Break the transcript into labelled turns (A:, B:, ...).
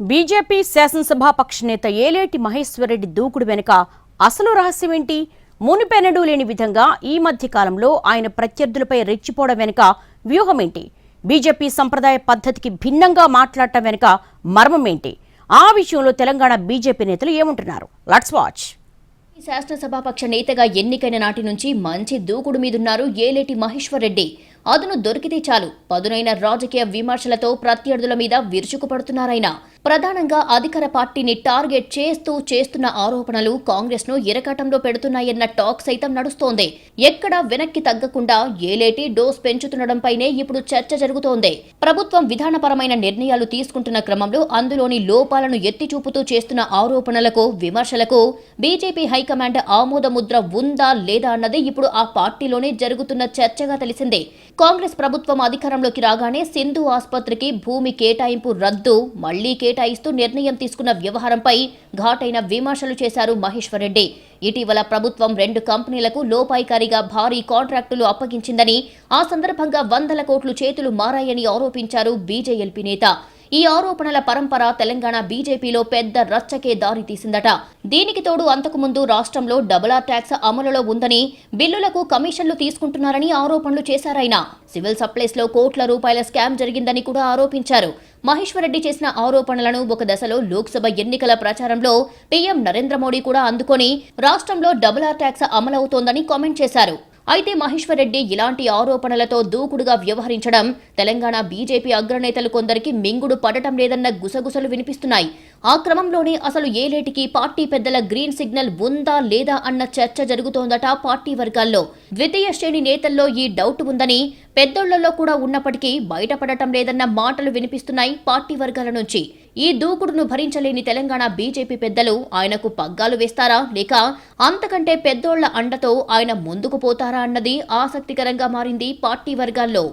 A: BJP శాసనసభాపక్ష నేత ఏలేటి మహేశ్వరరెడ్డి దూకుడు వెనుక అసలు రహస్యమేంటి? మునిపెనడూ లేని విధంగా ఈ మధ్య కాలంలో ఆయన ప్రత్యర్థులపై రెచ్చిపోవడం వెనుక వ్యూహమేంటి? బీజేపీ సంప్రదాయ పద్ధతికి భిన్నంగా మాట్లాడటం వెనుక మర్మమేంటి? ఆ విషయంలో తెలంగాణ బీజేపీ నేతలు ఏమంటున్నారు? లెట్స్ వాచ్
B: శాసనసభాపక్ష నేతగా ఎన్నికైన నాటి నుంచి మంచి దూకుడు మీదున్నారు ఏలేటి మహేశ్వర్ రెడ్డి అదును దొరికితే చాలు. పదునైన రాజకీయ విమర్శలతో ప్రత్యర్థుల మీద విరుచుకుపడుతున్నారైనా ప్రధానంగా అధికార పార్టీని టార్గెట్ చేస్తూ చేస్తున్న ఆరోపణలు కాంగ్రెస్ను ఇరకాటంలో పెడుతున్నాయన్న టాక్ సైతం నడుస్తోంది. ఎక్కడా వెనక్కి తగ్గకుండా ఏలేటి డోస్ పెంచుతుండడంపైనే ఇప్పుడు చర్చ జరుగుతోంది. ప్రభుత్వం విధానపరమైన నిర్ణయాలు తీసుకుంటున్న క్రమంలో అందులోని లోపాలను ఎత్తి చూపుతూ చేస్తున్న ఆరోపణలకు విమర్శలకు బీజేపీ హైకమాండ్ ఆమోద ముద్ర ఉందా లేదా అన్నది ఇప్పుడు ఆ పార్టీలోనే జరుగుతున్న చర్చగా తెలిసిందే. కాంగ్రెస్ ప్రభుత్వం అధికారంలోకి రాగానే సింధు ఆసుపత్రికి భూమి కేటాయింపు రద్దు మళ్ళీ కేటాయిస్తూ నిర్ణయం తీసుకున్న వ్యవహారంపై ఘాటైన విమర్శలు చేశారు మహేశ్వర్ రెడ్డి ఇటీవల ప్రభుత్వం రెండు కంపెనీలకు లోపాయికారిగా భారీ కాంట్రాక్టులు అప్పగించిందని ఆ సందర్భంగా వందల కోట్లు చేతులు మారాయని ఆరోపించారు బీజేఎల్పీ నేత. ఈ ఆరోపణల పరంపర తెలంగాణ బీజేపీలో పెద్ద రచ్చకే దారితీసిందట దీనికి తోడు అంతకుముందు రాష్ట్రంలో డబుల్ ఆర్ ట్యాక్స్ అమలులో ఉందని బిల్లులకు కమిషన్లు తీసుకుంటున్నారని ఆరోపణలు చేశారాయన సివిల్ సప్లైస్లో కోట్ల రూపాయల స్కామ్ జరిగిందని కూడా ఆరోపించారు. మహేశ్వరరెడ్డి చేసిన ఆరోపణలను ఒక దశలో లోక్సభ ఎన్నికల ప్రచారంలో పీఎం నరేంద్ర మోడీ కూడా అందుకొని రాష్ట్రంలో డబుల్ ఆర్ ట్యాక్స్ అమలవుతోందని కామెంట్ చేశారు. అయితే మహేశ్వర్ రెడ్డి ఇలాంటి ఆరోపణలతో దూకుడుగా వ్యవహరించడం తెలంగాణ బీజేపీ అగ్రనేతలు కొందరికి మింగుడు పడటం లేదన్న గుసగుసలు వినిపిస్తున్నాయి. ఆ క్రమంలోనే అసలు ఏలేటికి పార్టీ పెద్దల గ్రీన్ సిగ్నల్ ఉందా లేదా అన్న చర్చ జరుగుతోందట పార్టీ వర్గాల్లో. ద్వితీయ శ్రేణి నేతల్లో ఈ డౌట్ ఉందని పెద్దోళ్ళలో కూడా ఉన్నప్పటికీ బయటపడటం లేదన్న మాటలు వినిపిస్తున్నాయి పార్టీ వర్గాల నుంచి. ఈ దూకుడును భరించలేని తెలంగాణ బీజేపీ పెద్దలు ఆయనకు పగ్గాలు వేస్తారా? లేక అంతకంటే పెద్దోళ్ళ అండతో ఆయన ముందుకు పోతారా అన్నది ఆసక్తికరంగా మారింది పార్టీ వర్గాల్లో.